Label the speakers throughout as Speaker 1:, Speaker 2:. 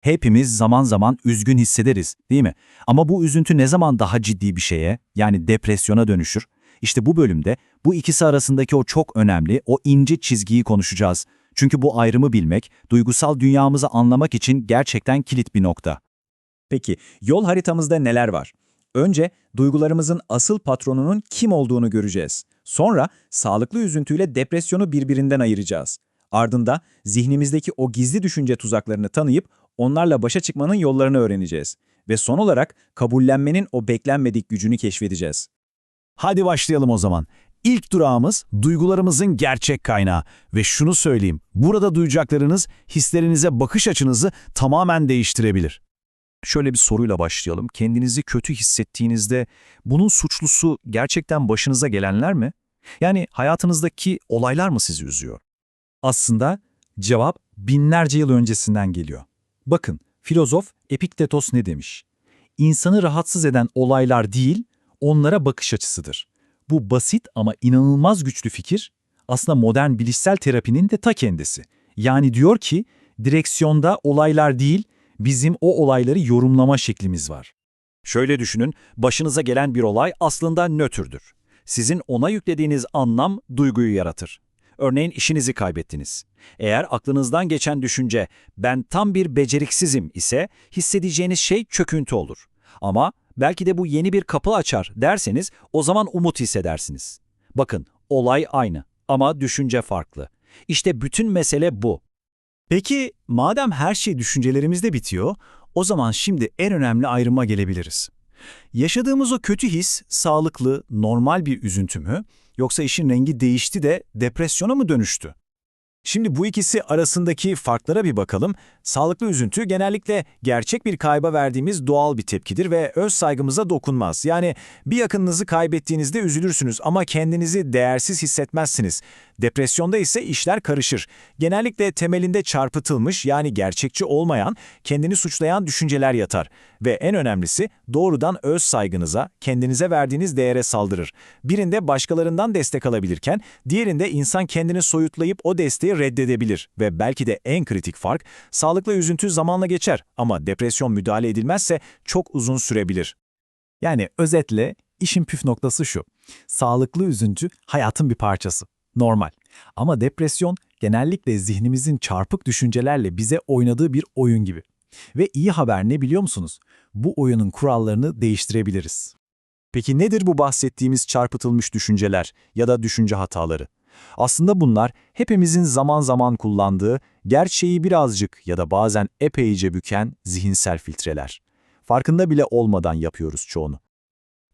Speaker 1: Hepimiz zaman zaman üzgün hissederiz, değil mi? Ama bu üzüntü ne zaman daha ciddi bir şeye, yani depresyona dönüşür? İşte bu bölümde bu ikisi arasındaki o çok önemli, o ince çizgiyi konuşacağız. Çünkü bu ayrımı bilmek, duygusal dünyamızı anlamak için gerçekten kilit bir nokta.
Speaker 2: Peki yol haritamızda neler var? Önce duygularımızın asıl patronunun kim olduğunu göreceğiz. Sonra sağlıklı üzüntüyle depresyonu birbirinden ayıracağız. Ardında zihnimizdeki o gizli düşünce tuzaklarını tanıyıp onlarla başa çıkmanın yollarını öğreneceğiz. Ve son olarak kabullenmenin o beklenmedik gücünü keşfedeceğiz.
Speaker 3: Hadi başlayalım o zaman. İlk durağımız duygularımızın gerçek kaynağı ve şunu söyleyeyim, burada duyacaklarınız hislerinize bakış açınızı tamamen değiştirebilir. Şöyle bir soruyla başlayalım. Kendinizi kötü hissettiğinizde bunun suçlusu gerçekten başınıza gelenler mi? Yani hayatınızdaki olaylar mı sizi üzüyor?
Speaker 2: Aslında cevap binlerce yıl öncesinden geliyor. Bakın, filozof Epiktetos ne demiş? İnsanı rahatsız eden olaylar değil, onlara bakış açısıdır. Bu basit ama inanılmaz güçlü fikir, aslında modern bilişsel terapinin de ta kendisi. Yani diyor ki, direksiyonda olaylar değil, bizim o olayları yorumlama şeklimiz var.
Speaker 3: Şöyle düşünün, başınıza gelen bir olay aslında nötrdür. Sizin ona yüklediğiniz anlam duyguyu yaratır. Örneğin işinizi kaybettiniz. Eğer aklınızdan geçen düşünce ben tam bir beceriksizim ise hissedeceğiniz şey çöküntü olur. Ama belki de bu yeni bir kapı açar derseniz o zaman umut hissedersiniz. Bakın olay aynı ama düşünce farklı. İşte bütün mesele bu.
Speaker 4: Peki madem her şey düşüncelerimizde bitiyor, o zaman şimdi en önemli ayrıma gelebiliriz. Yaşadığımız o kötü his sağlıklı, normal bir üzüntü mü yoksa işin rengi değişti de depresyona mı dönüştü? Şimdi bu ikisi arasındaki farklara bir bakalım. Sağlıklı üzüntü genellikle gerçek bir kayba verdiğimiz doğal bir tepkidir ve öz saygımıza dokunmaz. Yani bir yakınınızı kaybettiğinizde üzülürsünüz ama kendinizi değersiz hissetmezsiniz. Depresyonda ise işler karışır. Genellikle temelinde çarpıtılmış yani gerçekçi olmayan, kendini suçlayan düşünceler yatar. Ve en önemlisi doğrudan öz saygınıza, kendinize verdiğiniz değere saldırır. Birinde başkalarından destek alabilirken, diğerinde insan kendini soyutlayıp o desteği reddedebilir. Ve belki de en kritik fark, sağlıklı üzüntü zamanla geçer ama depresyon müdahale edilmezse çok uzun sürebilir.
Speaker 2: Yani özetle işin püf noktası şu. Sağlıklı üzüntü hayatın bir parçası. Normal. Ama depresyon genellikle zihnimizin çarpık düşüncelerle bize oynadığı bir oyun gibi. Ve iyi haber ne biliyor musunuz? Bu oyunun kurallarını değiştirebiliriz. Peki nedir bu bahsettiğimiz çarpıtılmış düşünceler ya da düşünce hataları? Aslında bunlar hepimizin zaman zaman kullandığı, gerçeği birazcık ya da bazen epeyce büken zihinsel filtreler. Farkında bile olmadan yapıyoruz çoğunu.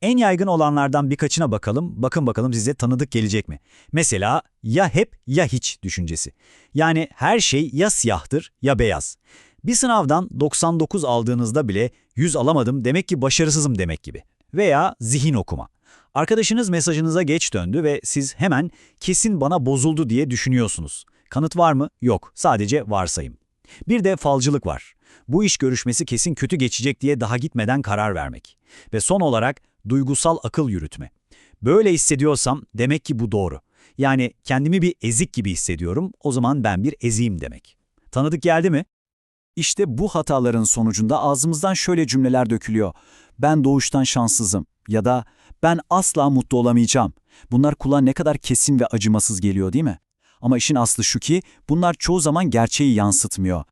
Speaker 4: En yaygın olanlardan birkaçına bakalım, bakın bakalım size tanıdık gelecek mi? Mesela ya hep ya hiç düşüncesi. Yani her şey ya siyahtır ya beyaz. Bir sınavdan 99 aldığınızda bile 100 alamadım demek ki başarısızım demek gibi. Veya zihin okuma. Arkadaşınız mesajınıza geç döndü ve siz hemen kesin bana bozuldu diye düşünüyorsunuz. Kanıt var mı? Yok. Sadece varsayım. Bir de falcılık var. Bu iş görüşmesi kesin kötü geçecek diye daha gitmeden karar vermek. Ve son olarak duygusal akıl yürütme. Böyle hissediyorsam demek ki bu doğru. Yani kendimi bir ezik gibi hissediyorum, o zaman ben bir eziyim demek. Tanıdık geldi mi?
Speaker 1: İşte bu hataların sonucunda ağzımızdan şöyle cümleler dökülüyor. Ben doğuştan şanssızım ya da ben asla mutlu olamayacağım. Bunlar kulağa ne kadar kesin ve acımasız geliyor değil mi? Ama işin aslı şu ki bunlar çoğu zaman gerçeği yansıtmıyor.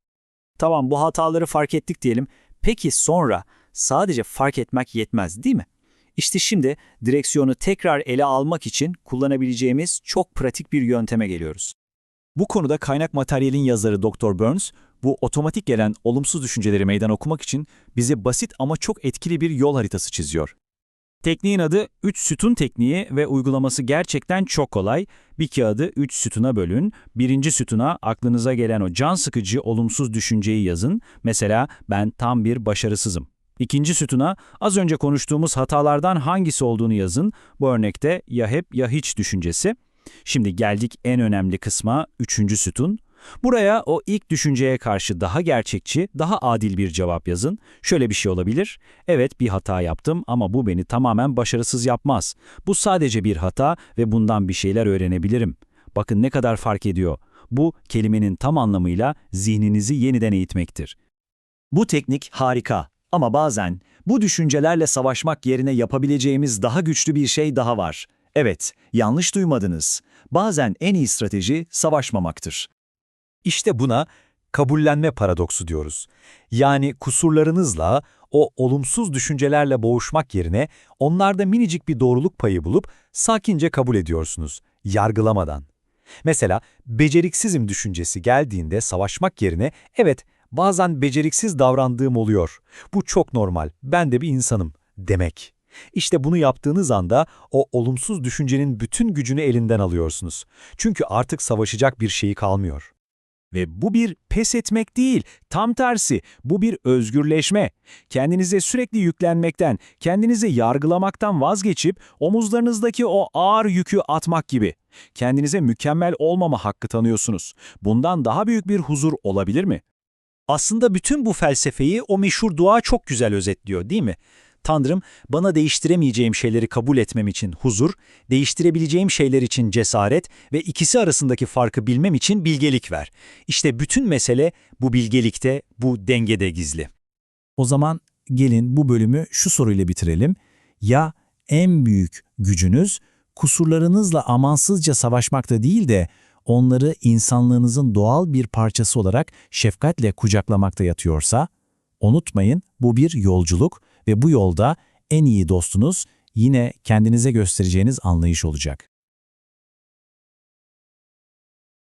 Speaker 4: Tamam bu hataları fark ettik diyelim. Peki sonra sadece fark etmek yetmez değil mi? İşte şimdi direksiyonu tekrar ele almak için kullanabileceğimiz çok pratik bir yönteme geliyoruz.
Speaker 2: Bu konuda kaynak materyalin yazarı Dr. Burns, bu otomatik gelen olumsuz düşünceleri meydan okumak için bize basit ama çok etkili bir yol haritası çiziyor.
Speaker 4: Tekniğin adı 3 sütun tekniği ve uygulaması gerçekten çok kolay. Bir kağıdı 3 sütuna bölün. Birinci sütuna aklınıza gelen o can sıkıcı olumsuz düşünceyi yazın. Mesela ben tam bir başarısızım. İkinci sütuna az önce konuştuğumuz hatalardan hangisi olduğunu yazın. Bu örnekte ya hep ya hiç düşüncesi. Şimdi geldik en önemli kısma, üçüncü sütun. Buraya o ilk düşünceye karşı daha gerçekçi, daha adil bir cevap yazın. Şöyle bir şey olabilir. Evet bir hata yaptım ama bu beni tamamen başarısız yapmaz. Bu sadece bir hata ve bundan bir şeyler öğrenebilirim. Bakın ne kadar fark ediyor. Bu kelimenin tam anlamıyla zihninizi yeniden eğitmektir.
Speaker 3: Bu teknik harika ama bazen bu düşüncelerle savaşmak yerine yapabileceğimiz daha güçlü bir şey daha var. Evet, yanlış duymadınız. Bazen en iyi strateji savaşmamaktır.
Speaker 4: İşte buna kabullenme paradoksu diyoruz. Yani kusurlarınızla, o olumsuz düşüncelerle boğuşmak yerine onlarda minicik bir doğruluk payı bulup sakince kabul ediyorsunuz, yargılamadan. Mesela beceriksizim düşüncesi geldiğinde savaşmak yerine evet bazen beceriksiz davrandığım oluyor. Bu çok normal, ben de bir insanım demek. İşte bunu yaptığınız anda o olumsuz düşüncenin bütün gücünü elinden alıyorsunuz. Çünkü artık savaşacak bir şeyi kalmıyor.
Speaker 3: Ve bu bir pes etmek değil, tam tersi, bu bir özgürleşme. Kendinize sürekli yüklenmekten, kendinizi yargılamaktan vazgeçip omuzlarınızdaki o ağır yükü atmak gibi. Kendinize mükemmel olmama hakkı tanıyorsunuz. Bundan daha büyük bir huzur olabilir mi?
Speaker 4: Aslında bütün bu felsefeyi o meşhur dua çok güzel özetliyor değil mi? Tanrım, bana değiştiremeyeceğim şeyleri kabul etmem için huzur, değiştirebileceğim şeyler için cesaret ve ikisi arasındaki farkı bilmem için bilgelik ver. İşte bütün mesele bu bilgelikte, bu dengede gizli.
Speaker 2: O zaman gelin bu bölümü şu soruyla bitirelim. Ya en büyük gücünüz kusurlarınızla amansızca savaşmakta değil de onları insanlığınızın doğal bir parçası olarak şefkatle kucaklamakta yatıyorsa, unutmayın bu bir yolculuk ve bu yolda en iyi dostunuz yine kendinize göstereceğiniz anlayış olacak.